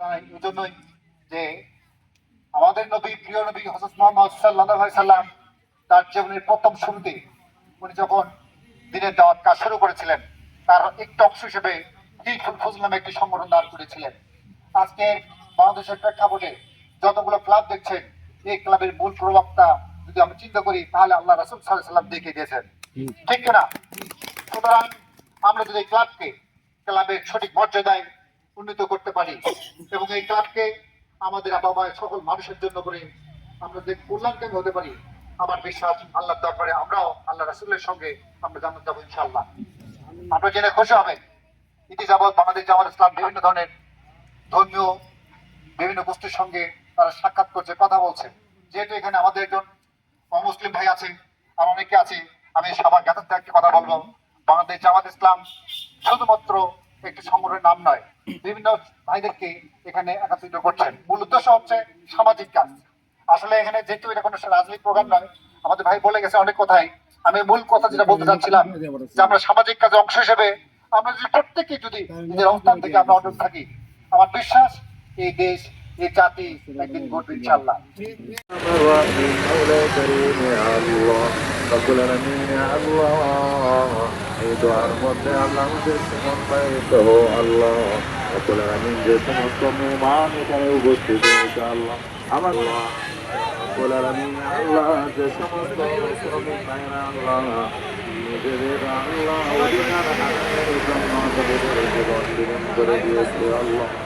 জন্যই যে আমাদের নবী, প্রিয় নবী হজরত মোহাম্মদ সাল্লাহ সাল্লাম তার জীবনের প্রথম শুরুতে উনি যখন দিনের দাওয়াত কাজ শুরু করেছিলেন, তার একটু অংশ হিসেবে হিলফুল ফজল নামে একটি সংগঠন দাঁড় করেছিলেন। আজকে বাংলাদেশের প্রেক্ষাপটে যতগুলো ক্লাব দেখছেন, এই ক্লাবের মূল প্রবক্তা যদি আমি চিন্তা করি, তাহলে আল্লাহ রাসুল সাল্লাম দেখিয়ে দিয়েছেন। ঠিক কিনা? সুতরাং আমরা যদি ক্লাবকে, ক্লাবের সঠিক মর্যাদায় উন্নীত করতে পারি। এবং এই ক্লাবকে আমাদের আবহাওয়ায় সকল মানুষের জন্য করে আমরা যে কল্যাণকামী হতে পারি, আমার বিশ্বাস আল্লাহ দরবারে আমরাও আল্লাহ রাসুলের সঙ্গে আমরা জানাতে যাব ইনশাল্লাহ আমরা জেনে খুশি হবেন, ইতি যাবৎ বাংলাদেশ জামাত ইসলাম বিভিন্ন ধরনের ধর্মীয় বিভিন্ন গোষ্ঠীর সঙ্গে তারা সাক্ষাৎ করছে, কথা বলছে। যেহেতু এখানে আমাদের একজন অমুসলিম ভাই আছে, আর অনেকে আছে, আমি সবার জ্ঞাতার্থে একটি কথা বলব। বাংলাদেশ জামাত ইসলাম শুধুমাত্র একটি সংগঠনের নাম নয় বিভিন্ন ভাইদেরকে এখানে একত্রিত করছেন মূল উদ্দেশ্য হচ্ছে সামাজিক কাজ আসলে এখানে যেহেতু এটা কোনো রাজনৈতিক প্রোগ্রাম নয় আমাদের ভাই বলে গেছে অনেক কথাই আমি মূল কথা যেটা বলতে চাচ্ছিলাম যে আমরা সামাজিক কাজে অংশ হিসেবে আমরা যদি প্রত্যেকে যদি নিজের অবস্থান থেকে আমরা অটল থাকি আমার বিশ্বাস এই দেশ এই জাতি একদিন ঘটবে ইনশাল্লাহ الرحيم مولا كريم يا الله رب العالمين يا الله এই দোয়ার মধ্যে আল্লাহ আমাদের সমন্বয়িত হো আল্লাহ, রব্বুল আমি যে সমস্ত মেহমান এখানে উপস্থিত হয়েছে আল্লাহ আমার রব্বুল আলামিন, আল্লাহ যে সমস্ত আল্লাহ আল্লাহ।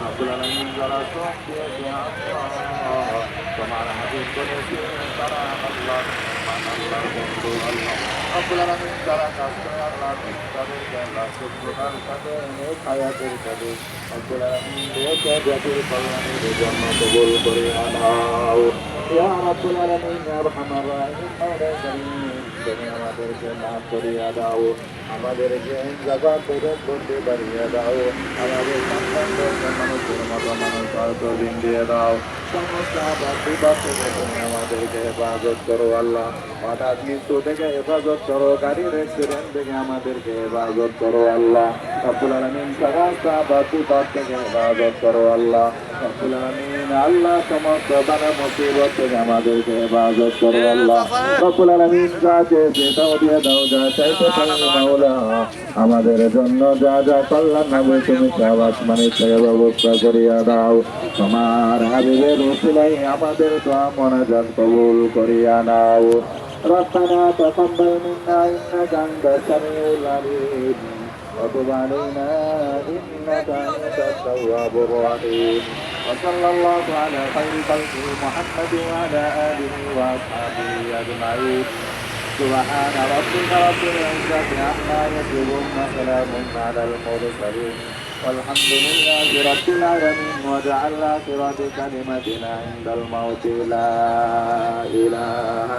রব্বুল আলামিন যারা আল্লাহ তোমার হাজির করেছে তারা আল্লাহ আল্লাহর বন্ধু, আল্লাহ। রব্বুল আলামিন যারা কাজ করে আল্লাহ তাদেরকে আল্লাহ শুক্রতার সাথে নেক হায়াতের করে আনাও। ইয়া তুমি আমাদেরকে মাফ করিয়া দাও আমাদেরকে জায়গা করে করতে পারিয়ে দাও আমাদের সন্তানদেরকে মানুষের মতো মানুষ হয়তো দিন দিয়ে দাও সমস্ত আবার বিবাদ থেকে তুমি আমাদেরকে হেফাজত করো আল্লাহ হঠাৎ মৃত্যু থেকে হেফাজত করো গাড়ির অ্যাক্সিডেন্ট থেকে আমাদেরকে হেফাজত করো আল্লাহ রব্বুল আলামিন সমস্ত আবার বিপদ থেকে হেফাজত করো আল্লাহ রব্বুল আলামিন আল্লাহ সমস্ত বানা মুসিবত থেকে আমাদেরকে হেফাজত করো আল্লাহ রব্বুল আলামিন যা চেয়েছে তাও দিয়ে দাও যা চাইতে পারি মাওলা আমাদের জন্য যা যা কল্যাণ হবে তুমি সব আসমানের থেকে ব্যবস্থা করিয়া দাও তোমার হাবিবের উসিলাই আমাদের দোয়া মোনাজাত কবুল করিয়া নাও ربنا تقبل منا انك انت السميع العليم وتب علينا انك انت التواب الرحيم وصلى الله على خير خلقه محمد وعلى آله وأصحابه أجمعين. سبحان ربك رب العزة عما يصفون وسلام على المرسلين. والحمد لله رب العالمين. وجعل آخرة كلمتنا عند الموت. لا إله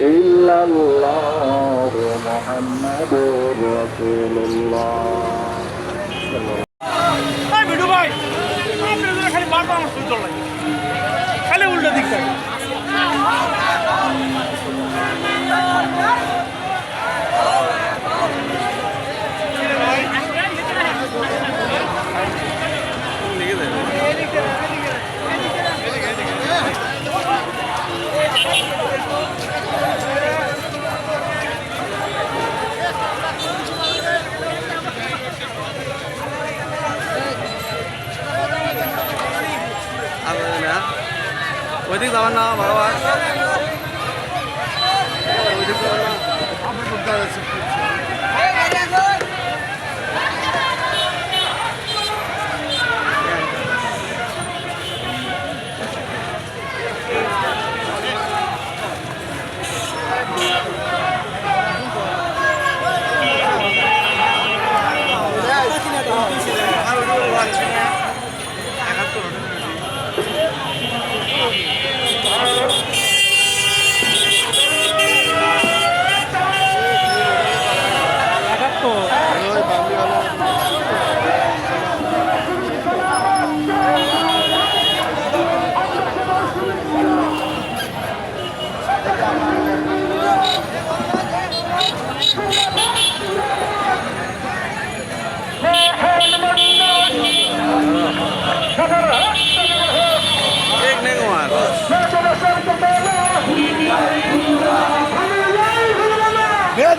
إلا الله محمد رسول الله. പറഞ്ഞിട്ടുള്ളത് ওইদিক যাবেন যাবেন না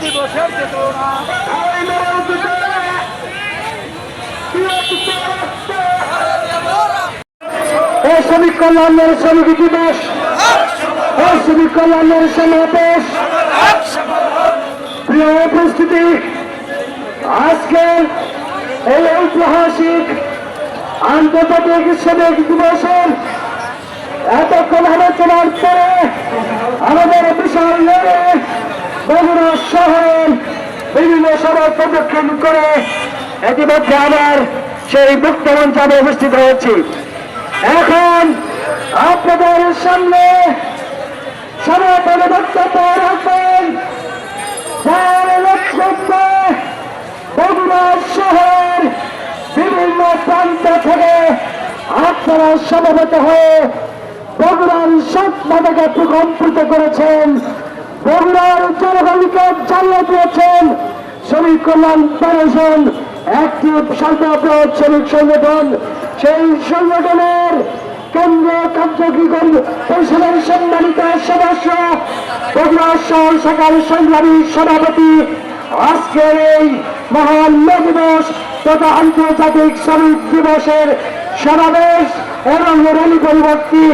দিবসের চেতনা ও শ্রমিক কল্যাণের শ্রমিক দিবস। শ্রমিক কল্যাণের সমাবেশ। প্রিয় উপস্থিতি আজকের এই ঐতিহাসিক, আন্তর্জাতিক শ্রমিক দিবসের এতক্ষণ আলোচনার পরে আমাদের বিশাল বগুড়া শহরের বিভিন্ন সড়ক প্রদক্ষিণ করে ইতিমধ্যে আমার সেই মুক্ত মঞ্চে উপস্থিত হয়েছি। এখন আপনাদের সামনে সমাপনী বক্তব্য রাখবেন যার লক্ষ্যে শহর বিভিন্ন প্রান্ত থেকে আপনারা সমবেত হয়ে বগুড়ার সব মাতাকে প্রকম্পিত করেছেন। বগুড়ার জনগণকে জানিয়ে দিয়েছেন, শ্রমিক কল্যাণ ফেডারেশন একটি সর্ববৃহৎ শ্রমিক সংগঠন। সেই সংগঠনের কেন্দ্রীয় কার্যকরী পরিষদের সম্মানিত সদস্য, বগুড়া শহর সকাল সংগ্রামী সভাপতি, আজকের এই মহান দিবস তথা আন্তর্জাতিক শ্রমিক দিবসের সমাবেশ এবং র্যালি পরিবর্তী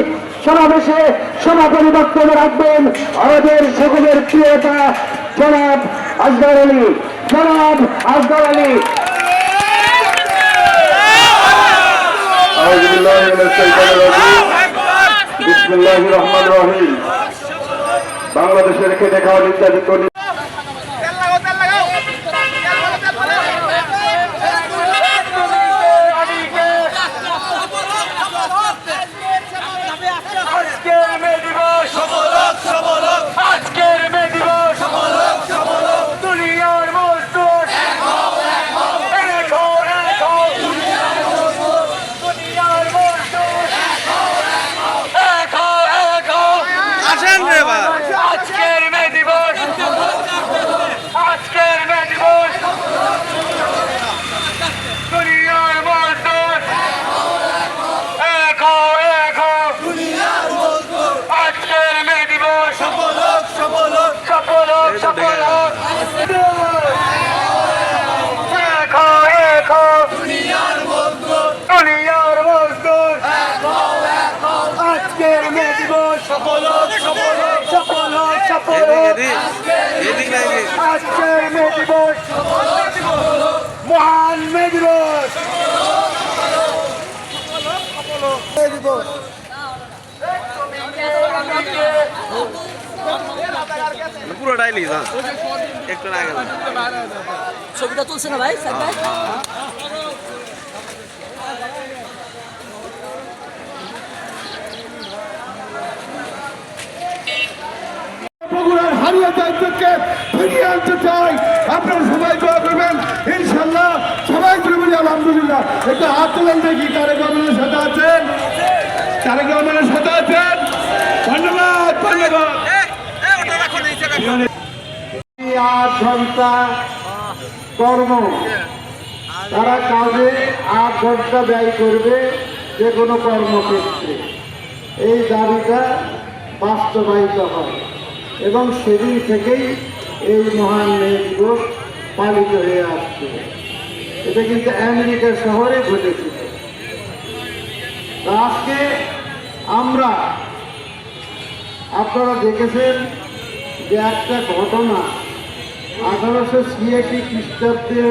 সমাবেশে সভাপতি বক্তব্য রাখবেন আমাদের সকলের প্রিয়তা জনাব আজদার আলী। জনাব আজদার আলী। বিসমুল্লাহ রহমান রহিম। বাংলাদেশের খেটে খাওয়া ইত্যাদি আজকের মে দিবস। মহান মে দিবস। মে দিবস। পুরোটাই লিখা একটু ছবিটা তুলছে না ভাই স্যার ভাই বগুড়ার দায়িত্বকে ফিরিয়ে আনতে চাই। সবাই দোয়া করবেন ইনশাল্লাহ সবাই আলহামদুলিল্লাহ। একটু দেখি সাথে আছেন? সাথে আছেন? ধন্যবাদ ধন্যবাদ। ঘণ্টা কর্ম। তারা কাজে আট ঘণ্টা ব্যয় করবে যে কোনো কর্মক্ষেত্রে। এই দাবিটা বাস্তবায়িত হয়। এবং সেদিন থেকেই এই মহান দিবস পালিত হয়ে আসছে। এটা কিন্তু আমেরিকা শহরে ঘটেছিল। আজকে আমরা, আপনারা দেখেছেন যে একটা ঘটনা আঠারোশো ছিয়াশি খ্রিস্টাব্দে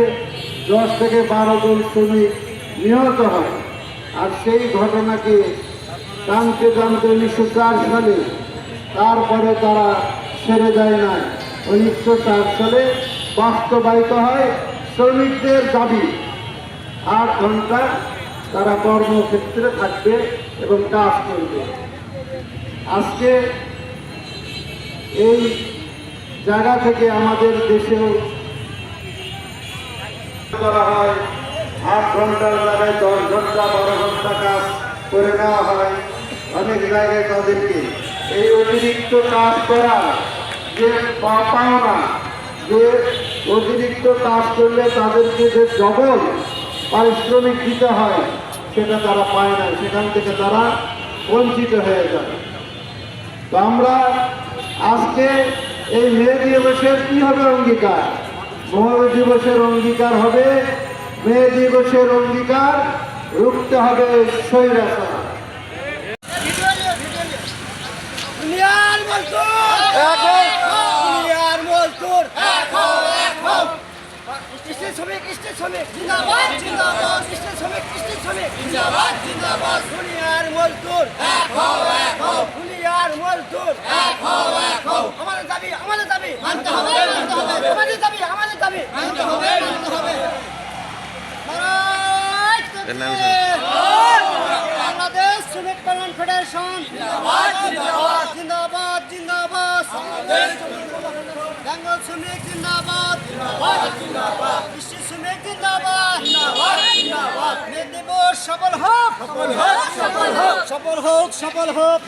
দশ থেকে বারো জন শ্রমিক নিহত হয়। আর সেই ঘটনাকে টানতে টানতে উনিশশো চার সালে তারপরে তারা ছেড়ে যায় না উনিশশো চার সালে বাস্তবায়িত হয় শ্রমিকদের দাবি। আট ঘণ্টা তারা কর্মক্ষেত্রে থাকবে এবং কাজ করবে। আজকে এই জায়গা থেকে আমাদের দেশেও করা হয়, আট ঘণ্টার জায়গায় দশ ঘণ্টা, বারো ঘণ্টা কাজ করে নেওয়া হয়। অনেক জায়গায় তাদেরকে এই অতিরিক্ত কাজ করা যে পাওনা, যে অতিরিক্ত কাজ করলে তাদেরকে যে জবল পারিশ্রমিক দিতে হয়, সেটা তারা পায় না, সেখান থেকে তারা বঞ্চিত হয়ে যায়। তো আমরা আজকে এই মে দিবসের কি হবে অঙ্গীকার? মহাবীর দিবসের অঙ্গীকার হবে, মে দিবসের অঙ্গীকার রুখতে হবে স্বৈরাচার দুনিয়ার মজদুর দুনিয়ার মজদুর কৃষ্ণের শ্রমিক কৃষ্ণের শ্রমিক জিন্দাবাদ জিন্দাবাদ কৃষ্ণের শ্রমিক কৃষ্ণের শ্রমিক জিন্দাবাদ জিন্দাবাদ দুনিয়ার মজদুর দুনিয়ার মজদুর আমাদের দাবি আমাদের দাবি মানতে হবে আমাদের দাবি আমাদের দাবি মানতে হবে মানতে হবে বাংলাদেশ। শ্রমিক কল্যাণ ফেডারেশন। জিন্দাবাদ জিন্দাবাদ। জিন্দাবাদ জিন্দাবাদ। বেঙ্গল শ্রমিক জিন্দাবাদ। জিন্দাবাদ জিন্দাবাদ। কৃষি শ্রমিক জিন্দাবাদ। জিন্দাবাদ জিন্দাবাদ। মেদিনীপুর সফল হোক। সফল হোক সফল হোক। সফল হোক সফল হোক।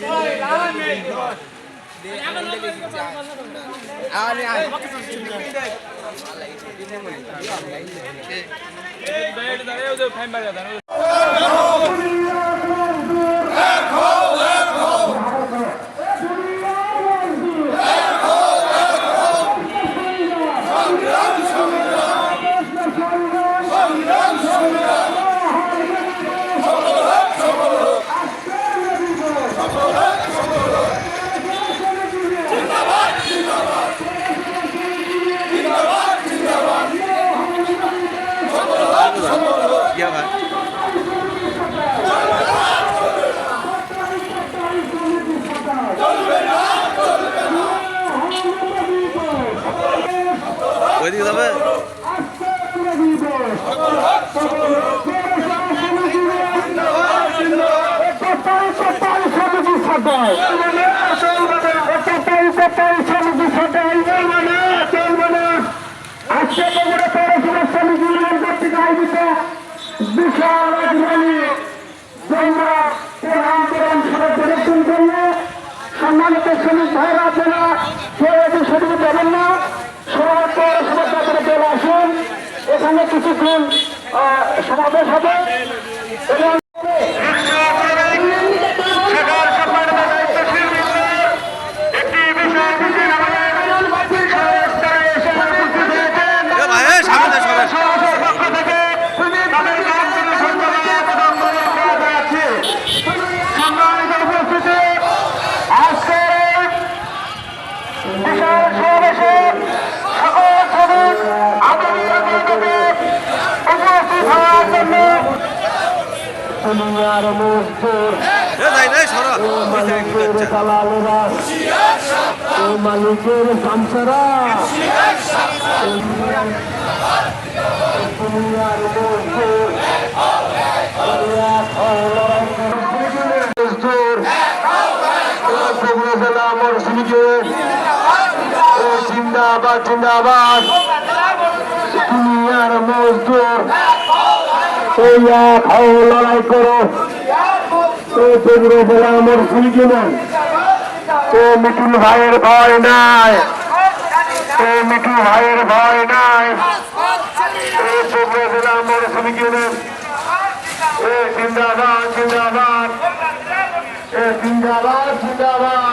ফাইন বাড়ি ইয়া বিশাল র্যালি তোমরা যাবেন না সবার পৌরসভার ব্যাপারে চলে আসুন এখানে কিছুক্ষণ সমাবেশ হবে এবং এ ভাই এ সামনে দে সবাই দুনিয়ার মজদুর সরা। মালিকের দালালেরা ও মালিকের সামসারা। জিন্দাবাদ জিন্দাবাদ। দুনিয়ার মজদুর। ওই এক হও লড়াই করো। ও চন্দ্র জেলা আমার শ্রমিকের ও মিঠুন ভাইয়ের ভয় নাই। ও মিঠু ভাইয়ের ভয় নাই। ও চন্দ্র জেলা আমার ও জিন্দাবাদ জিন্দাবাদ। জিন্দাবাদ জিন্দাবাদ।